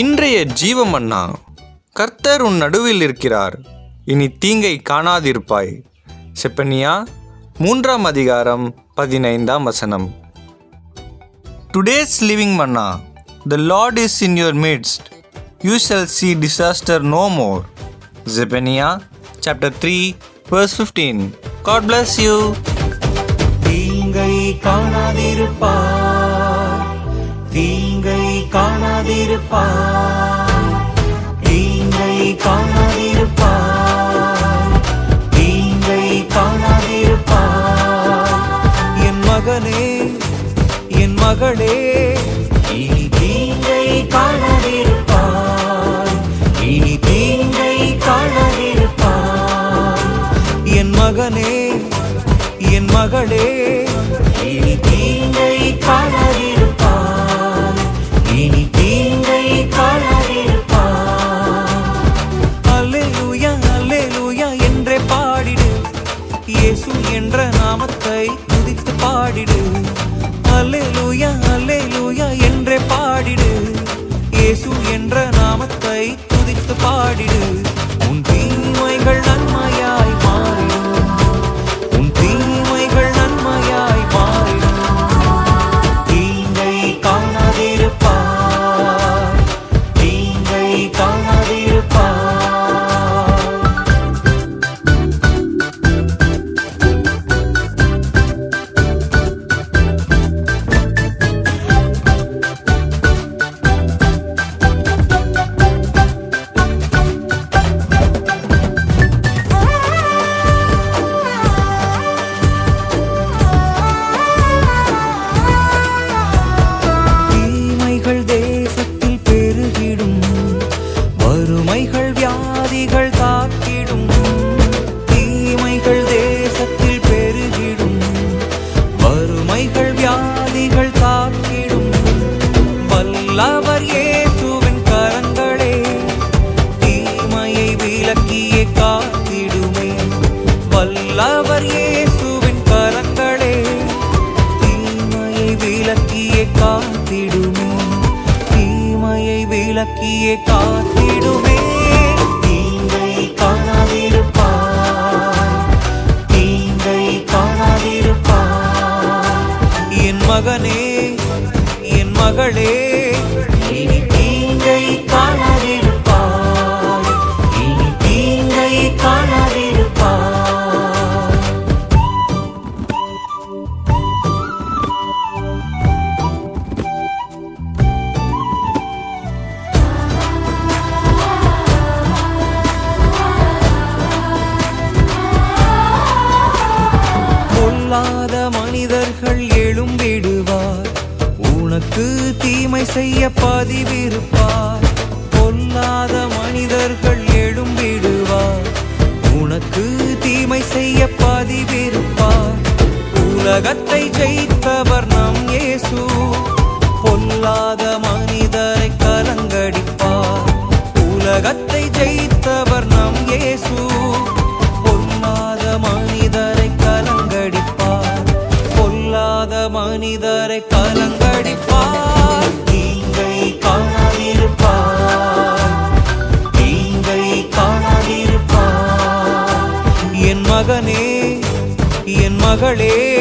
இன்றைய ஜீவமன்னா கர்த்தர் உன் நடுவில் இருக்கிறார். இனி தீங்கை காணாதிருப்பாய். செப்பனியா மூன்றாம் அதிகாரம் பதினைந்தாம் வசனம். Today's living manna the lord is in your midst you shall see disaster no more Zephaniah chapter three verse fifteen God bless you தீங்கை காணாதிருப்பாய். காணாதிருப்பார் தீங்கை காணாதிருப்பார் தீங்கை காணாதிருப்பார் என் மகனே என் மகளே இனி தீங்கை காணாதிருப்பார் இனி தீங்கை காணாதிருப்பார் என் மகனே என் மகளே இனி தீங்கை காணாதிருப்பார் நாமத்தை துதித்து பாடிடு. அல்லேலூயா அல்லேலூயா என்றே பாடிடு. இயேசு என்ற நாமத்தை துதித்து பாடிடு. நீயே காத்திடுவே. தீங்கை காணாதிருப்பார் தீங்கை காணாதிருப்பார் என் மகனே என் மகளே உனக்கு தீமை செய்ய பதிவிருப்பார். பொல்லாத மனிதர்கள் எழும்பிடுவார். உனக்கு மகளே